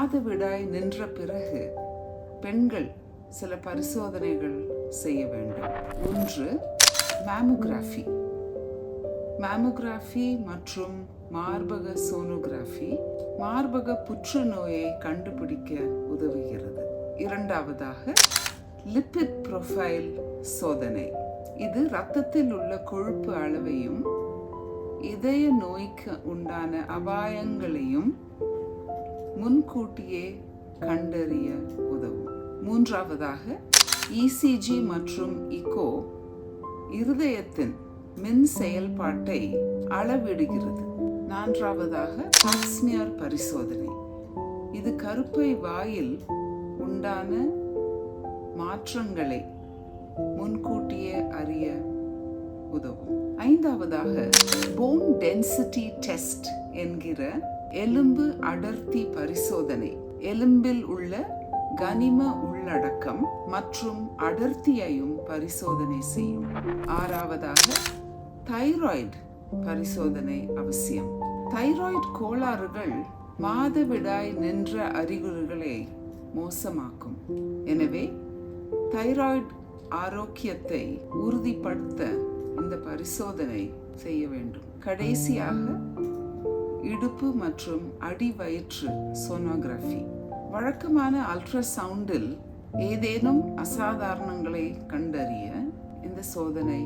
மாதவிடாய் நின்ற பிறகு பெண்கள் சில பரிசோதனைகள் செய்ய வேண்டும். ஒன்று மேமோகிராஃபி மேமோகிராஃபி மற்றும் மார்பக சோனோகிராஃபி மார்பக புற்றுநோயை கண்டுபிடிக்க உதவுகிறது. இரண்டாவதாக லிப்பிட் ப்ரொஃபைல் சோதனை. இது இரத்தத்தில் உள்ள கொழுப்பு அளவையும் இதய நோய்க்கு உண்டான அபாயங்களையும் முன்கூட்டியே கண்டறிய உதவும். மூன்றாவதாக இசிஜி மற்றும் இகோ இருதயத்தின் மின் செயல்பாட்டை அளவிடுகிறது. நான்காவதாக பாக்ஸ்மியர் பரிசோதனை. இது கருப்பை வாயில் உண்டான மாற்றங்களை முன்கூட்டியே அறிய உதவும். ஐந்தாவதாக போன் டென்சிட்டி டெஸ்ட் என்கிற எலும்பு அடர்த்தி பரிசோதனை. எலும்பில் உள்ள கனிம உள்ளடக்கம் மற்றும் அடர்த்தியையும் பரிசோதனை செய்யும். ஆறாவதாக தைராய்டு பரிசோதனை அவசியம். தைராய்டு கோளாறுகள் மாதவிடாய் நின்ற அறிகுறிகளை மோசமாக்கும். எனவே தைராய்டு ஆரோக்கியத்தை உறுதிப்படுத்த இந்த பரிசோதனை செய்ய வேண்டும். கடைசியாக இடுப்பு மற்றும் அடிவயிற்று சோனோகிராஃபி வழக்கமான அல்ட்ராசவுண்டில் ஏதேனும் அசாதாரணங்களை கண்டறிய இந்த சோதனை